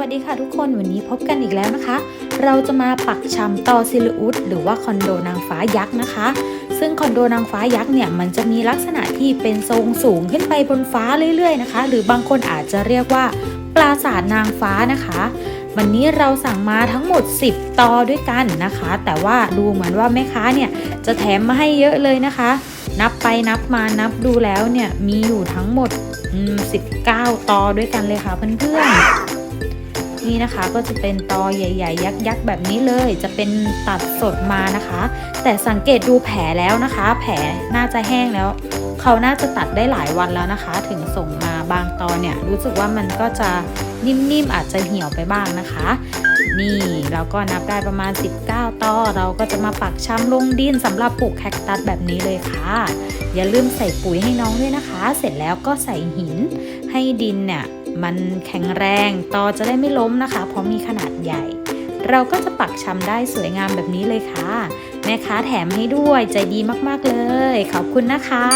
วัสดีค่ะทุกคนวันนี้พบกันอีกแล้วนะคะ เราจะมาปักชำต่อซิลิอุสหรือว่าคอนโดนางฟ้ายักษ์นะคะ ซึ่งคอนโดนางฟ้ายักษ์เนี่ยมันจะมีลักษณะที่เป็นทรงสูงขึ้นไปบนฟ้าเรื่อยๆนะคะ หรือบางคนอาจจะเรียกว่า ปราสาทนางฟ้านะคะวันนี้เราสั่งมาทั้งหมด 10 ตอด้วยกันนะคะ แต่ว่าดูเหมือนว่าแม่ค้าเนี่ยจะแถมมาให้เยอะเลยนะคะ นับไปนับมานับดูแล้วเนี่ยมีอยู่ทั้งหมด 19 ตอด้วยกันเลยค่ะเพื่อนๆ นี่นะคะก็จะเป็นตอใหญ่ๆ ยักษ์ๆแบบนี้เลย จะเป็นตัดสดมานะคะ แต่สังเกตดูแผลแล้วนะคะ แผลน่าจะแห้งแล้ว เขาน่าจะตัดได้หลายวันแล้วนะคะ ถึงส่งมาบางตอนเนี่ย รู้สึกว่ามันก็จะนิ่มๆอาจจะเหี่ยวไปบ้างนะคะ นี่เราก็นับได้ประมาณ 19ตอเราก็จะมาปักช้ำลงดินสำหรับปลูกแคคตัสแบบนี้เลยค่ะ อย่าลืมใส่ปุ๋ยให้น้องด้วยนะคะ เสร็จแล้วก็ใส่หินให้ดินเนี่ย มันแข็งแรงตอจะได้ไม่ล้มนะคะ เพราะมีขนาดใหญ่ เราก็จะปักช้ำได้สวยงามแบบนี้เลยค่ะ แม่ค้าแถมให้ด้วยใจดีมากๆเลย ขอบคุณนะคะ